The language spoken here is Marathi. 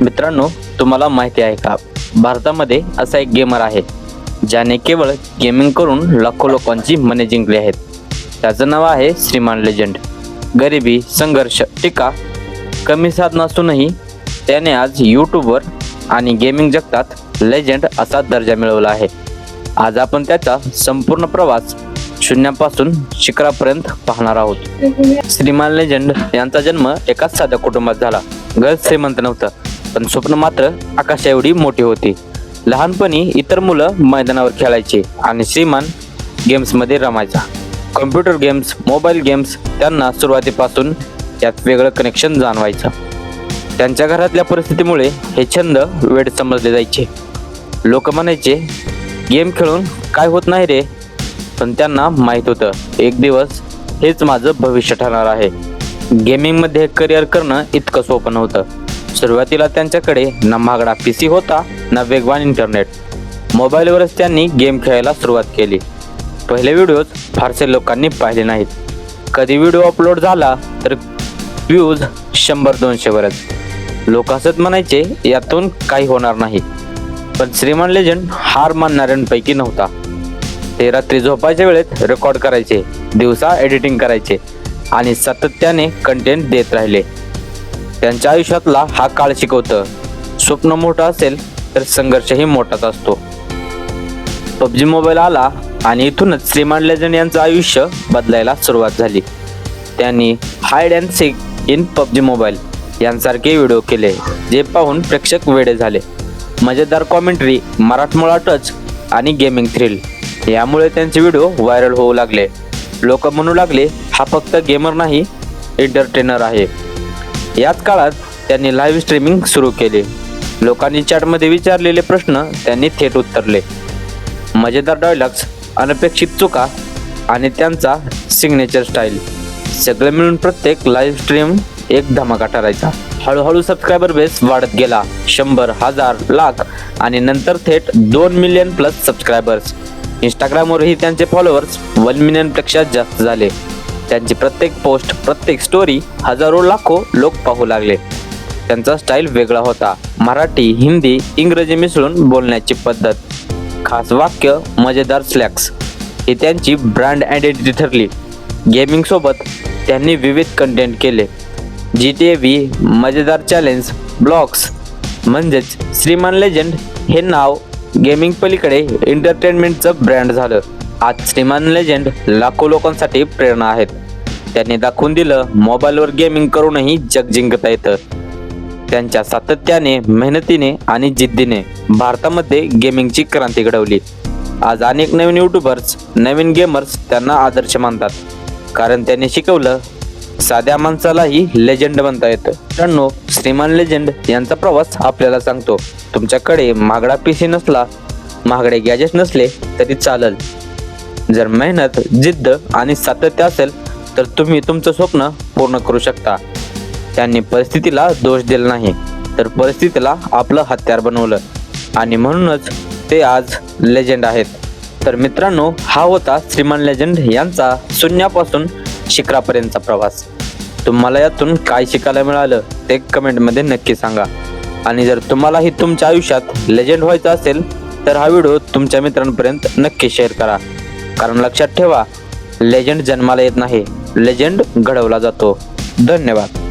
मित्रांनो तुम्हाला माहिती आहे का? भारतामध्ये असा एक गेमर आहे ज्याने केवळ गेमिंग करून लाखो लोकांची मने जिंकली आहेत. त्याचं नाव आहे श्रीमान लेजंड गरिबी संघर्ष टीका कमी साधन असूनही त्याने आज यूट्यूबवर आणि गेमिंग जगतात लेजंड असा दर्जा मिळवला आहे. आज आपण त्याचा संपूर्ण प्रवास शून्यापासून शिखरापर्यंत पाहणार आहोत. श्रीमान लेजंड यांचा जन्म एकाच साध्या कुटुंबात झाला. घर श्रीमंत नव्हतं. पण स्वप्न मात्र आकाशा एवढी मोठी होती. लहानपणी इतर मुलं मैदानावर खेळायचे आणि श्रीमान गेम्समध्ये रमायचा. कम्प्युटर गेम्स मोबाईल गेम्स त्यांना सुरुवातीपासून यात वेगळं कनेक्शन जाणवायचं. त्यांच्या घरातल्या परिस्थितीमुळे हे छंद वेळ समजले जायचे. लोक म्हणायचे गेम खेळून काय होत नाही रे? पण त्यांना माहीत होतं एक दिवस हेच माझं भविष्य ठरणार आहे. गेमिंगमध्ये करिअर करणं इतकं सोपं नव्हतं. सुरुवातीला त्यांच्याकडे ना महागडा पी सी होता ना वेगवान इंटरनेट मोबाईलवरच त्यांनी गेम खेळायला सुरुवात केली. पहिले व्हिडिओज फारसे लोकांनी पाहिले नाहीत. कधी व्हिडिओ अपलोड झाला तर व्ह्यूज शंभर दोनशेवरच लोक हसत म्हणायचे यातून काही होणार नाही. पण श्रीमान लेजंड हार मानणाऱ्यांपैकी नव्हता. ते रात्री झोपायच्या वेळेत रेकॉर्ड करायचे दिवसा एडिटिंग करायचे आणि सातत्याने कंटेंट देत राहिले. त्यांच्या आयुष्यातला हा काळ शिकवतं. स्वप्न मोठं असेल तर संघर्षही मोठाच असतो. पबजी मोबाईल आला आणि इथूनच श्रीमान लेजंड यांचं आयुष्य बदलायला सुरुवात झाली. त्यांनी hide and seek in PUBG mobile यांसारखे व्हिडिओ केले जे पाहून प्रेक्षक वेडे झाले. मजेदार कॉमेंट्री मराठमोळा टच आणि गेमिंग थ्रिल यामुळे त्यांचे व्हिडिओ व्हायरल होऊ लागले. लोक म्हणू लागले हा फक्त गेमर नाही एंटरटेनर आहे. याच काळात त्यांनी लाईव्ह स्ट्रीमिंग सुरू केले. लोकांनी चॅटमध्ये विचारलेले प्रश्न त्यांनी थेट उत्तरले. मजेदार डायलॉग्स अनपेक्षित चुका आणि त्यांचा सिग्नेचर स्टाईल सगळे मिळून प्रत्येक लाईव्ह स्ट्रीम एक धमाका ठरायचा. हळूहळू सबस्क्रायबर बेस वाढत गेला. शंभर हजार लाख आणि नंतर थेट दोन मिलियन प्लस सबस्क्रायबर्स इंस्टाग्रामवरही त्यांचे फॉलोअर्स वन मिलियनपेक्षा जास्त झाले. त्यांची प्रत्येक पोस्ट प्रत्येक स्टोरी हजारो लाखो लोक पाहू लागले. त्यांचा स्टाईल वेगळा होता. मराठी हिंदी इंग्रजी मिसळून बोलण्याची पद्धत. खास वाक्य मजेदार स्लॅक्स ही त्यांची ब्रँड आयडेंटिटी ठरली. गेमिंग सोबत त्यांनी विविध कंटेंट केले. जी टी ए व्ही मजेदार चॅलेंज ब्लॉग्स म्हणजेच श्रीमान लेजंड हे नाव गेमिंग पलीकडे एंटरटेनमेंटचं ब्रँड झालं. आज श्रीमान लेजंड लाखो लोकांसाठी प्रेरणा आहेत. त्यांनी दाखवून दिलं मोबाईलवर गेमिंग करूनही जग जिंकता येतं. त्यांच्या सातत्याने मेहनतीने आणि जिद्दीने भारतामध्ये गेमिंगची क्रांती घडवली. आज अनेक नवीन युट्यूबर्स नवीन गेमर्स त्यांना आदर्श मानतात. कारण त्यांनी शिकवलं साध्या माणसालाही लेजंड बनता येतं. मित्रांनो श्रीमान लेजंड यांचा प्रवास आपल्याला सांगतो. तुमच्याकडे महागडा पी सी नसला महागडे गॅजेट नसले तरी चालल. जर मेहनत जिद्द आणि सातत्य असेल तर तुम्ही तुमचं स्वप्न पूर्ण करू शकता. त्यांनी परिस्थितीला दोष दिला नाही तर परिस्थितीला आपलं हत्यार बनवलं. आणि म्हणूनच ते आज लेजंड आहेत. तर मित्रांनो हा होता श्रीमान लेजंड यांचा शून्यापासून शिखरापर्यंतचा प्रवास. तुम्हाला यातून काय शिकायला मिळालं ते कमेंटमध्ये नक्की सांगा. आणि जर तुम्हालाही तुमच्या आयुष्यात लेजंड व्हायचं असेल तर हा व्हिडिओ तुमच्या मित्रांपर्यंत नक्की शेअर करा. कारण लक्षात ठेवा लेजंड जन्माला येत नाही. लेजंड घडवला जातो. धन्यवाद.